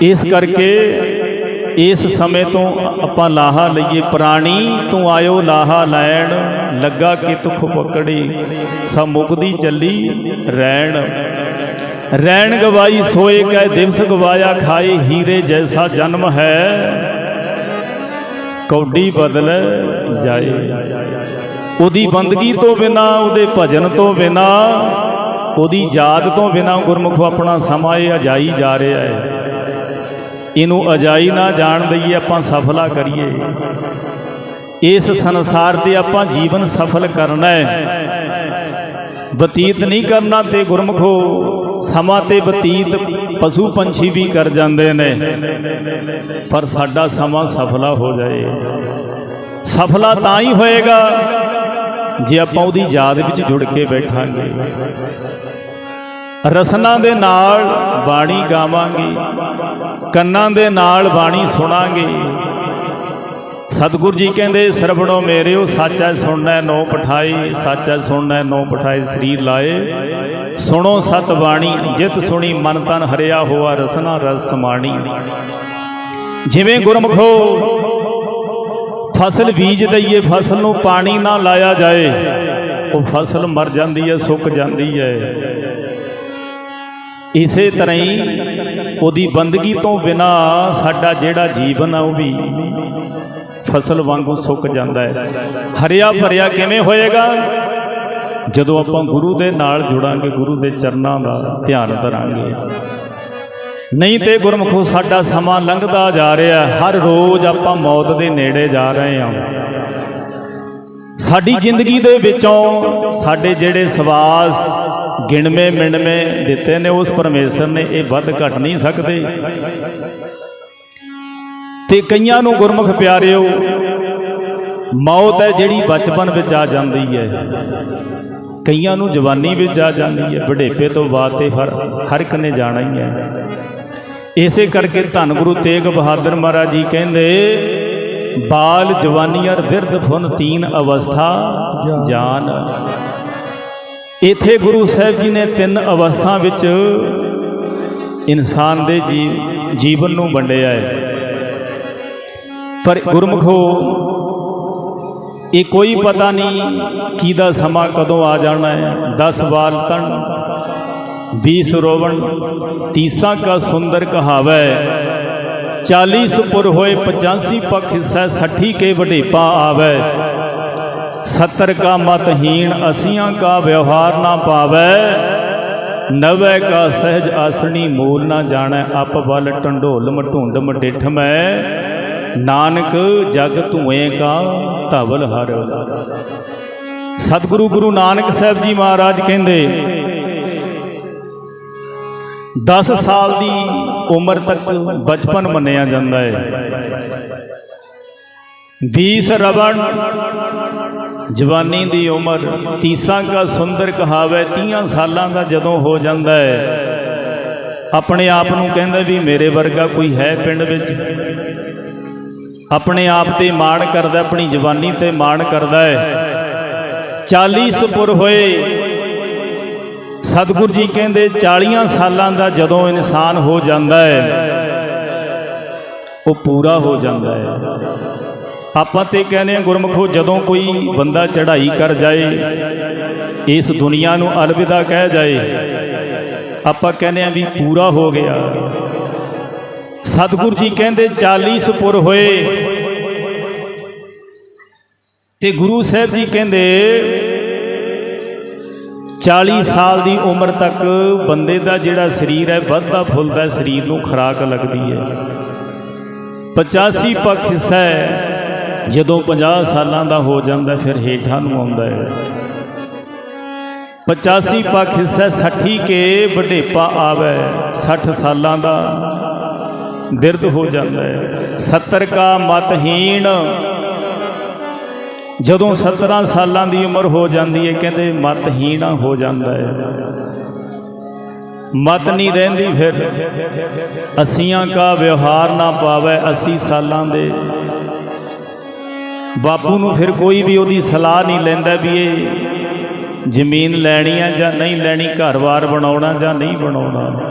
ਇਸ ਕਰਕੇ ਇਸ ਸਮੇਂ ਤੋਂ ਆਪਾਂ ਲਾਹਾ ਲਈਏ। ਪ੍ਰਾਣੀ, ਤੂੰ ਆਇਓ ਲਾਹਾ ਲੈਣ। ਲੱਗਾ ਕਿ ਤੁਖ ਪਕੜੀ। ਸਭ ਚੱਲੀ ਰਹਿਣ ਰਹਿਣ ਗਵਾਈ ਸੋਏ ਕੈ ਦਿਵਸ ਗਵਾਇਆ ਖਾਏ। ਹੀਰੇ ਜੈਸਾ ਜਨਮ ਹੈ। ਕੌਡੀ ਬਦਲ ਜਾਏ। ਉਹਦੀ ਬੰਦਗੀ ਤੋਂ ਬਿਨਾ, ਉਹਦੇ ਭਜਨ ਤੋਂ ਬਿਨਾ ਉਹਦੀ ਯਾਦ ਤੋਂ ਬਿਨਾ ਗੁਰਮੁਖ ਆਪਣਾ ਸਮਾਂ ਇਹ ਅਜਾਈ ਜਾ ਰਿਹਾ ਹੈ। ਇਹਨੂੰ ਅਜਾਈ ਨਾ ਜਾਣ ਦਈਏ, ਆਪਾਂ ਸਫਲਾ ਕਰੀਏ। ਇਸ ਸੰਸਾਰ ਤੇ ਆਪਾਂ ਜੀਵਨ ਸਫਲ ਕਰਨਾ ਹੈ। ਬਤੀਤ ਨਹੀਂ ਕਰਨਾ ਤੇ ਗੁਰਮਖੋ, ਸਮਾਂ ਤੇ ਬਤੀਤ ਪਸ਼ੂ ਪੰਛੀ ਵੀ ਕਰ ਜਾਂਦੇ ਨੇ। ਪਰ ਸਾਡਾ ਸਮਾਂ ਸਫਲਾ ਹੋ ਜਾਏ। ਸਫਲਾ ਤਾਂ ਹੀ ਹੋਏਗਾ ਜੇ ਆਪਾਂ ਉਹਦੀ ਯਾਦ ਵਿੱਚ ਜੁੜ ਕੇ ਬੈਠਾਂਗੇ। ਰਸਨਾ ਦੇ ਨਾਲ ਬਾਣੀ ਗਾਵਾਂਗੇ, ਕੰਨਾਂ ਦੇ ਨਾਲ ਬਾਣੀ ਸੁਣਾਂਗੇ। ਸਤਿਗੁਰੂ ਜੀ ਕਹਿੰਦੇ ਸਰਵਣੋ ਮੇਰਿਓ, ਸਾਚਾ ਸੁਣਨਾ, ਨੋ ਪਠਾਈ ਸਾਚਾ ਸੁਣਨਾ, ਨੋ ਪਠਾਈ ਸਰੀਰ ਲਾਏ। ਸੁਣੋ ਸਤ ਬਾਣੀ, ਜਿਤ ਸੁਣੀ ਮਨ ਤਨ ਹਰਿਆ ਹੋਆ, ਰਸਨਾ ਰਸ ਸਮਾਣੀ। ਜਿਵੇਂ ਗੁਰਮਖੋ, ਫਸਲ ਬੀਜ ਦਈਏ, ਫਸਲ ਨੂੰ ਪਾਣੀ ਨਾ ਲਾਇਆ ਜਾਏ, ਉਹ ਫਸਲ ਮਰ ਜਾਂਦੀ ਹੈ, ਸੁੱਕ ਜਾਂਦੀ ਹੈ। ਇਸੇ ਤਰ੍ਹਾਂ ਹੀ ਉਹਦੀ ਬੰਦਗੀ ਤੋਂ ਬਿਨਾ ਸਾਡਾ ਜਿਹੜਾ ਜੀਵਨ ਆ ਉਹ ਵੀ ਫਸਲ ਵਾਂਗੂ ਸੁੱਕ ਜਾਂਦਾ ਹੈ। ਹਰਿਆ ਭਰਿਆ ਕਿਵੇਂ ਹੋਏਗਾ? ਜਦੋਂ ਆਪਾਂ ਗੁਰੂ ਦੇ ਨਾਲ ਜੁੜਾਂਗੇ, ਗੁਰੂ ਦੇ ਚਰਨਾਂ ਦਾ ਧਿਆਨ ਧਰਾਂਗੇ। ਨਹੀਂ ਤੇ ਗੁਰਮਖੋ, ਸਾਡਾ ਸਮਾਂ ਲੰਘਦਾ ਜਾ ਰਿਹਾ ਹਰ ਰੋਜ਼ ਆਪਾਂ ਮੌਤ ਦੇ ਨੇੜੇ ਜਾ ਰਹੇ ਹਾਂ। ਸਾਡੀ ਜ਼ਿੰਦਗੀ ਦੇ ਵਿੱਚੋਂ ਸਾਡੇ ਜਿਹੜੇ ਸਵਾਸ ਗਿਣਵੇਂ ਮਿਣਵੇਂ ਦਿੱਤੇ ਨੇ, ਉਸ ਪਰਮੇਸ਼ਰ ਨੇ ਇਹ ਵੱਧ ਘਟ ਨਹੀਂ ਸਕਦੇ। ਤੇ ਕਈਆਂ ਨੂੰ ਗੁਰਮੁਖ ਪਿਆਰਿਓ, ਮੌਤ ਹੈ ਜਿਹੜੀ ਬਚਪਨ ਵਿੱਚ ਆ ਜਾਂਦੀ ਹੈ। ਕਈਆਂ ਨੂੰ ਜਵਾਨੀ ਵਿੱਚ ਆ ਜਾਂਦੀ ਹੈ ਬੁਢੇਪੇ ਤੋਂ ਬਾਅਦ ਤੇ ਹਰ ਹਰ ਇੱਕ ਨੇ ਜਾਣਾ ਹੀ ਹੈ। ਇਸੇ ਕਰਕੇ ਧੰਨ ਗੁਰੂ ਤੇਗ ਬਹਾਦਰ ਮਹਾਰਾਜ ਜੀ ਕਹਿੰਦੇ, ਬਾਲ ਜਵਾਨੀ ਅਰ ਬਿਰਧ ਫੁਨ ਤੀਨ ਅਵਸਥਾ ਜਾਨ। ਇਥੇ ਗੁਰੂ ਸਾਹਿਬ ਜੀ ਨੇ ਤਿੰਨ ਅਵਸਥਾ ਵਿੱਚ ਇਨਸਾਨ ਦੇ ਜੀ ਜੀਵਨ ਨੂੰ ਵੰਡਿਆ ਹੈ। ਪਰ ਗੁਰਮਖੋ, ਇਹ ਕੋਈ ਪਤਾ ਨਹੀਂ ਕਿਹਦਾ ਸਮਾਂ ਕਦੋਂ ਆ ਜਾਣਾ ਹੈ। 10 ਵਾਰ ਤਣ 20 ਰੋਵਣ ਤੀਸਾ ਕਾ ਸੁੰਦਰ ਕਹਾਵੈ। 40 ਸੁਪੁਰ ਹੋਏ 85 ਪਖ ਹਿੱਸਾ 60 ਕੇ ਵਡੇਪਾ ਆਵੈ। ਸਤਰ ਕਾ ਮਤਹੀਣ ਅਸੀਆਂ ਕਾ ਵਿਵਹਾਰ ਨਾ ਪਾਵੈ। ਨਵੈ ਕਾ ਸਹਿਜ ਆਸਣੀ ਮੂਲ ਨਾ ਜਾਣੈ, ਅਪ ਵੱਲ ਟੰਡੋਲ ਮਢੁੰਡ ਮਡਿਠ ਮੈਂ ਨਾਨਕ ਜਗ ਧੂਏ ਕਾ ਧਵਲ ਹਰ। ਸਤਿਗੁਰੂ ਗੁਰੂ ਨਾਨਕ ਸਾਹਿਬ ਜੀ ਮਹਾਰਾਜ ਕਹਿੰਦੇ 10 ਸਾਲ ਦੀ ਉਮਰ ਤੱਕ ਬਚਪਨ ਮੰਨਿਆ ਜਾਂਦਾ ਹੈ 20 ਰਵਣ ਜਵਾਨੀ ਦੀ ਉਮਰ ਤੀਸਾਂ ਕਾ ਸੁੰਦਰ ਕਹਾਵੇ 30 ਸਾਲਾਂ ਦਾ ਜਦੋਂ ਹੋ ਜਾਂਦਾ ਹੈ। ਆਪਣੇ ਆਪ ਨੂੰ ਕਹਿੰਦਾ ਵੀ ਮੇਰੇ ਵਰਗਾ ਕੋਈ ਹੈ ਪਿੰਡ ਵਿੱਚ। ਆਪਣੇ ਆਪ ਤੇ ਮਾਣ ਕਰਦਾ, ਆਪਣੀ ਜਵਾਨੀ ਤੇ ਮਾਣ ਕਰਦਾ ਹੈ। 40 ਸੁਪੁਰ ਹੋਏ। ਸਤਿਗੁਰੂ ਜੀ ਕਹਿੰਦੇ 40 ਸਾਲਾਂ ਦਾ ਜਦੋਂ ਇਨਸਾਨ ਹੋ ਜਾਂਦਾ ਹੈ, ਉਹ ਪੂਰਾ ਹੋ ਜਾਂਦਾ ਹੈ। ਆਪਾਂ ਤੇ ਕਹਿੰਦੇ ਆ ਗੁਰਮਖੋ, ਜਦੋਂ ਕੋਈ ਬੰਦਾ ਚੜ੍ਹਾਈ ਕਰ ਜਾਏ, ਇਸ ਦੁਨੀਆ ਨੂੰ ਅਲਵਿਦਾ ਕਹਿ ਜਾਏ, ਆਪਾਂ ਕਹਿੰਦੇ ਆ ਵੀ ਪੂਰਾ ਹੋ ਗਿਆ। ਸਤਿਗੁਰੂ ਜੀ ਕਹਿੰਦੇ 40 ਸੁਪੁਰ ਹੋਏ। ਤੇ ਗੁਰੂ ਸਾਹਿਬ ਜੀ ਕਹਿੰਦੇ 40 ਸਾਲ ਦੀ ਉਮਰ ਤੱਕ ਬੰਦੇ ਦਾ ਜਿਹੜਾ ਸਰੀਰ ਹੈ ਵੱਧਦਾ ਫੁੱਲਦਾ ਸਰੀਰ ਨੂੰ ਖਰਾਕ ਲੱਗਦੀ ਹੈ। 85 ਪੱਖ ਹਿੱਸਾ ਹੈ। ਜਦੋਂ 50 ਸਾਲਾਂ ਦਾ ਹੋ ਜਾਂਦਾ ਫਿਰ ਹੇਠਾਂ ਨੂੰ ਆਉਂਦਾ ਹੈ। 85 ਪੱਖ ਹਿੱਸਾ 60 ਕੇ ਵਡੇਪਾ ਆਵੇ 60 ਸਾਲਾਂ ਦਾ ਦਿਰਦ ਹੋ ਜਾਂਦਾ ਹੈ। 70 ਕਾ ਮਤਹੀਣ। ਜਦੋਂ 17 ਸਾਲਾਂ ਦੀ ਉਮਰ ਹੋ ਜਾਂਦੀ ਹੈ, ਕਹਿੰਦੇ ਮਤਹੀਣ ਹੋ ਜਾਂਦਾ ਹੈ। ਮਤ ਨਹੀਂ ਰਹਿੰਦੀ ਫਿਰ। ਅਸੀਆਂ ਕਾ ਵਿਵਹਾਰ ਨਾ ਪਾਵੇ 80 ਸਾਲਾਂ ਦੇ ਬਾਪੂ ਨੂੰ ਫਿਰ ਕੋਈ ਵੀ ਉਹਦੀ ਸਲਾਹ ਨਹੀਂ ਲੈਂਦਾ ਵੀ ਇਹ ਜ਼ਮੀਨ ਲੈਣੀ ਆ ਜਾਂ ਨਹੀਂ ਲੈਣੀ ਘਰ-ਬਾਰ ਬਣਾਉਣਾ ਜਾਂ ਨਹੀਂ ਬਣਾਉਣਾ।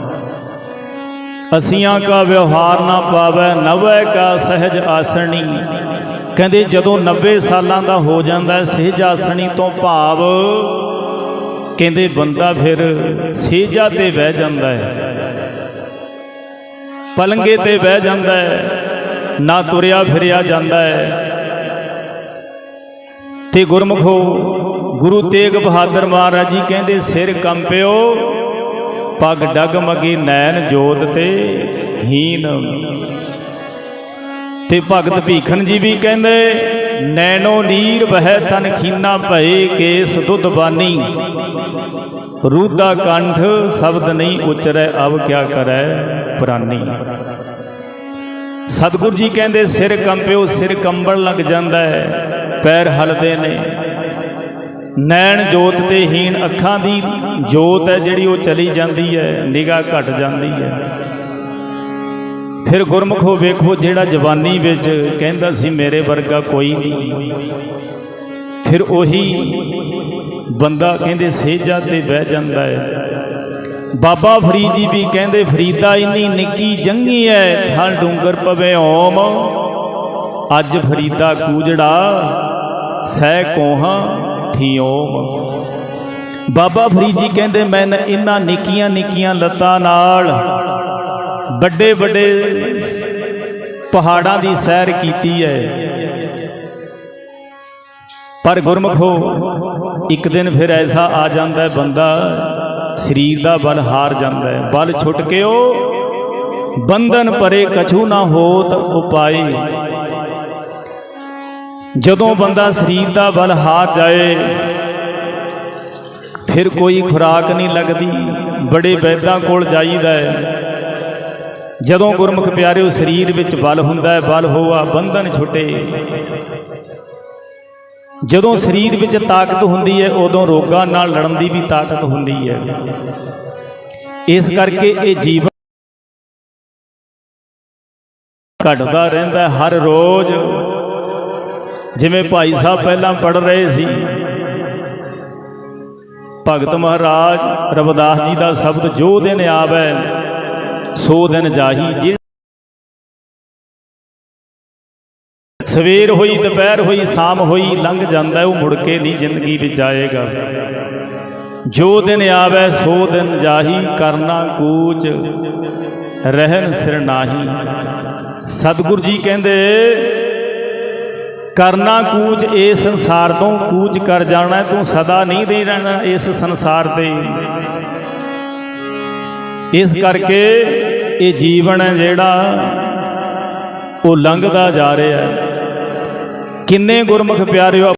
ਅਸੀਆਂ ਕਾ ਵਿਵਹਾਰ ਨਾ ਪਾਵੈ, ਨਵੈ ਕਾ ਸਹਿਜ ਆਸਣੀ। ਕਹਿੰਦੇ ਜਦੋਂ 90 ਸਾਲਾਂ ਦਾ ਹੋ ਜਾਂਦਾ ਸਹਿਜ ਆਸਣੀ ਤੋਂ ਭਾਵ ਕਹਿੰਦੇ ਬੰਦਾ ਫਿਰ ਸੇਜਾ ਤੇ ਬਹਿ ਜਾਂਦਾ ਹੈ। ਪਲੰਗੇ ਤੇ ਬਹਿ ਜਾਂਦਾ ਹੈ, ਨਾ ਤੁਰਿਆ ਫਿਰਿਆ ਜਾਂਦਾ ਹੈ। ਤੇ ਗੁਰਮਖੋ ਗੁਰੂ ਤੇਗ ਬਹਾਦਰ ਮਹਾਰਾਜ ਜੀ ਕਹਿੰਦੇ, ਸਿਰ ਕੰਪਿਓ ਪਗ ਡਗਮਗੀ ਨੈਣ ਜੋਤ ਤੇ ਹੀਨ। ਤੇ ਭਗਤ ਭੀਖਣ ਜੀ ਵੀ ਕਹਿੰਦੇ, ਨੈਣੋ ਨੀਰ ਵਹਿ ਤਨ ਖੀਨਾ ਭਏ ਕੇਸ ਦੁੱਧ ਬਾਨੀ। ਰੂਦਾ ਕੰਠ ਸ਼ਬਦ ਨਹੀਂ ਉਚਰੈ, ਅਬ ਕਿਆ ਕਰੈ ਪ੍ਰਾਨੀ। ਸਤਿਗੁਰੂ ਜੀ ਕਹਿੰਦੇ, ਸਿਰ ਕੰਪਿਓ ਸਿਰ ਕੰਬਣ ਲੱਗ ਜਾਂਦਾ ਹੈ। ਪੈਰ ਹਲਦੇ ਨੇ। ਨੈਣ ਜੋਤ ਤੇ ਹੀਣ ਅੱਖਾਂ ਦੀ ਜੋਤ ਹੈ ਜਿਹੜੀ ਉਹ ਚਲੀ ਜਾਂਦੀ ਹੈ, ਨਿਗਾਹ ਘਟ ਜਾਂਦੀ ਹੈ। ਫਿਰ ਗੁਰਮੁਖੋ ਵੇਖੋ ਜਿਹੜਾ ਜਵਾਨੀ ਵਿੱਚ ਕਹਿੰਦਾ ਸੀ, ਮੇਰੇ ਵਰਗਾ ਕੋਈ ਨਹੀਂ। ਫਿਰ ਉਹੀ ਬੰਦਾ ਕਹਿੰਦੇ, ਸੇਜਾ ਤੇ ਬਹਿ ਜਾਂਦਾ ਹੈ। ਬਾਬਾ ਫਰੀਦ ਜੀ ਵੀ ਕਹਿੰਦੇ, ਫਰੀਦਾ ਇੰਨੀ ਨਿੱਕੀ ਜੰਗੀ ਐ ਥਲ ਡੂੰਗਰ ਪਵੇ ਓਮ। ਅੱਜ ਫਰੀਦਾ ਕੂਜੜਾ ਸਹਿ ਕੋਹਾਂ ਥੀ ਬਾਬਾ ਫਰੀਦ ਜੀ ਕਹਿੰਦੇ, ਮੈਂ ਇਹਨਾਂ ਨਿੱਕੀਆਂ ਨਿੱਕੀਆਂ ਲੱਤਾਂ ਨਾਲ ਵੱਡੇ ਵੱਡੇ ਪਹਾੜਾਂ ਦੀ ਸੈਰ ਕੀਤੀ ਹੈ ਪਰ ਗੁਰਮਖੋ ਇੱਕ ਦਿਨ ਫਿਰ ਐਸਾ ਆ ਜਾਂਦਾ ਹੈ ਬੰਦਾ ਸਰੀਰ ਦਾ ਬਲ ਹਾਰ ਜਾਂਦਾ ਹੈ ਬਲ ਛੁੱਟ ਕੇ ਉਹ ਬੰਧਨ ਪਰੇ ਕਛੂ ਨਾ ਹੋਤ ਉਪਾਏ। ਜਦੋਂ ਬੰਦਾ ਸਰੀਰ ਦਾ ਬਲ ਹਾਰ ਜਾਏ ਫਿਰ ਕੋਈ ਖੁਰਾਕ ਨਹੀਂ ਲੱਗਦੀ ਬੜੇ ਵੈਦਾਂ ਕੋਲ ਜਾਈਦਾ ਹੈ। ਜਦੋਂ ਗੁਰਮੁਖ ਪਿਆਰਿਓ ਸਰੀਰ ਵਿੱਚ ਬਲ ਹੁੰਦਾ ਹੈ ਬਲ ਹੋਆ ਬੰਧਨ ਛੁੱਟੇ। ਜਦੋਂ ਸਰੀਰ ਵਿੱਚ ਤਾਕਤ ਹੁੰਦੀ ਹੈ ਉਦੋਂ ਰੋਗਾਂ ਨਾਲ ਲੜਨ ਦੀ ਵੀ ਤਾਕਤ ਹੁੰਦੀ ਹੈ। ਇਸ ਕਰਕੇ ਇਹ ਜੀਵਨ ਘਟਦਾ ਰਹਿੰਦਾ ਹਰ ਰੋਜ਼ ਜਿਵੇਂ ਭਾਈ ਸਾਹਿਬ ਪਹਿਲਾਂ ਪੜ ਰਹੇ ਸੀ। ਭਗਤ ਮਹਾਰਾਜ ਰਵਿਦਾਸ ਜੀ ਦਾ ਸ਼ਬਦ ਜੋ ਦਿਨ ਆਵੈ ਸੋ ਦਿਨ ਜਾਹੀ। ਜੇ ਸਵੇਰ ਹੋਈ ਦੁਪਹਿਰ ਹੋਈ ਸ਼ਾਮ ਹੋਈ ਲੰਘ ਜਾਂਦਾ ਉਹ ਮੁੜ ਕੇ ਨਹੀਂ ਜ਼ਿੰਦਗੀ ਵਿੱਚ ਆਏਗਾ। ਜੋ ਦਿਨ ਆਵੇ ਸੋ ਦਿਨ ਜਾਹੀ ਕਰਨਾ ਕੂਚ ਰਹਿਨ ਫਿਰ ਨਾਹੀ। ਸਤਿਗੁਰੂ ਜੀ ਕਹਿੰਦੇ ਕਰਨਾ ਕੂਚ, ਇਹ ਸੰਸਾਰ ਤੋਂ ਕੂਚ ਕਰ ਜਾਣਾ, ਤੂੰ ਸਦਾ ਨਹੀਂ ਰਹੀ ਰਹਿਣਾ ਇਸ ਸੰਸਾਰ ਤੇ। ਇਸ ਕਰਕੇ ਇਹ ਜੀਵਨ ਹੈ ਜਿਹੜਾ ਉਹ ਲੰਘਦਾ ਜਾ ਰਿਹਾ ਹੈ। ਕਿੰਨੇ ਗੁਰਮੁਖ ਪਿਆਰਿਓ